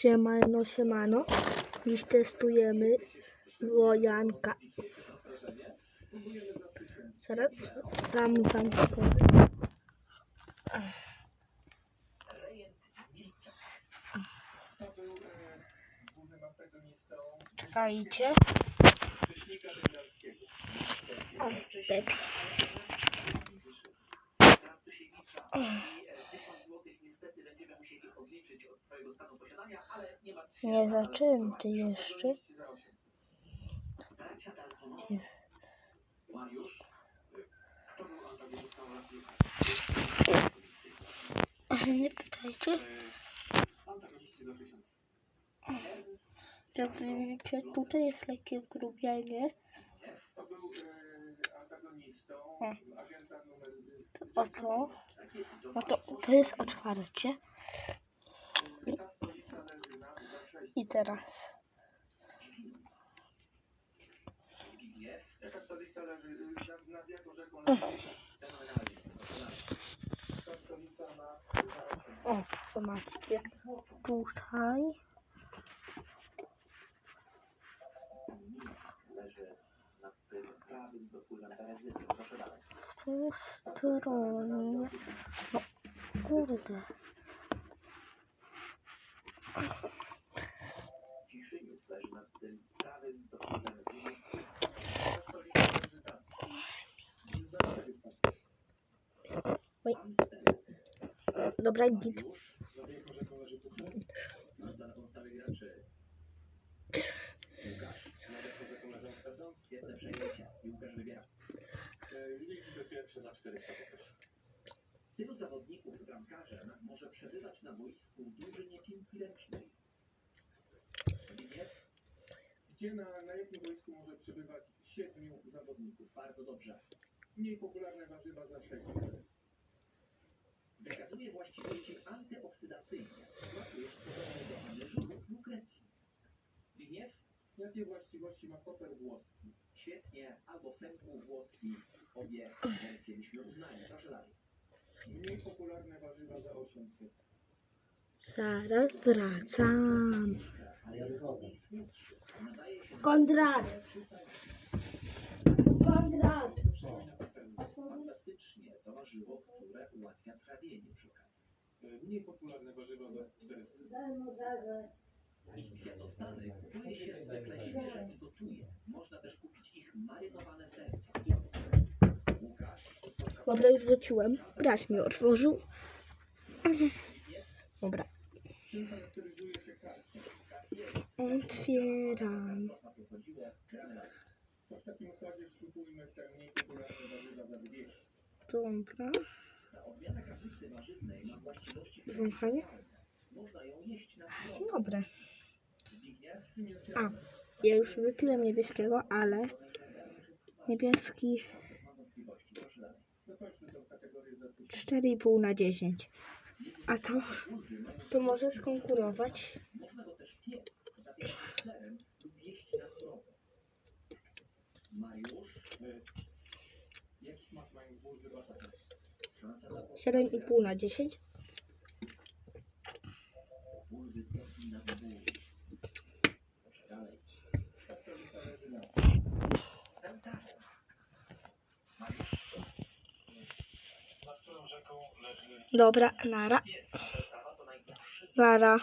Siemano, siemano. Dziś testujemy wojanka. Zaraz sam wam pokażę. Czekajcie. O, tak. Nie zaczęty jeszcze. Nie pytajcie. Widzicie, tutaj jest lekkie wgrubienie. O. To o co? No to, to jest otwarcie. I, teraz. O, zobaczcie. Tutaj. W tej stronie. No, kurde. Dobra, git. Tylu zawodników z bramkarzem może przebywać na boisku w drużynie piłki? Gdzie na, na jakim boisku może przebywać siedmiu zawodników? Bardzo dobrze. Mniej popularne warzywa sześć. Wykazuje właściwości antyoksydacyjne. Smakuje podobnie do anyżu lub lukrecji. Zbigniew? Jakie właściwości ma koper włoski? Świetnie. Albo fęku włoski. Obie wersje byśmy uznali. Proszę dalej. Mniej popularne warzywa za 800. Zaraz wracam. Konrad! Konrad! fantastycznie to warzywo, które ułatwia trawienie Mniej popularne warzywa za 400. Ich kwiatostany kupuje się zwykle świeże i gotuje. Można też kupić ich marynowane serca. Dobra, już wróciłem. Brat mi otworzył. Dobra. Czym charakteryzuje się karpia? Otwieram. To w takim układzie spróbujmy te mniej popularne warzywa za 200. Dobra. odmiana kapusty warzywnej ma właściwości Wąchanie? Dobre. A, ja już wypiłem niebieskiego, ale niebieski Zakończmy tę kategorię za 1000. 4,5 na 10. A to, to może skonkurować. Serem lub jeść na surowo. Dobra, nara. Nara.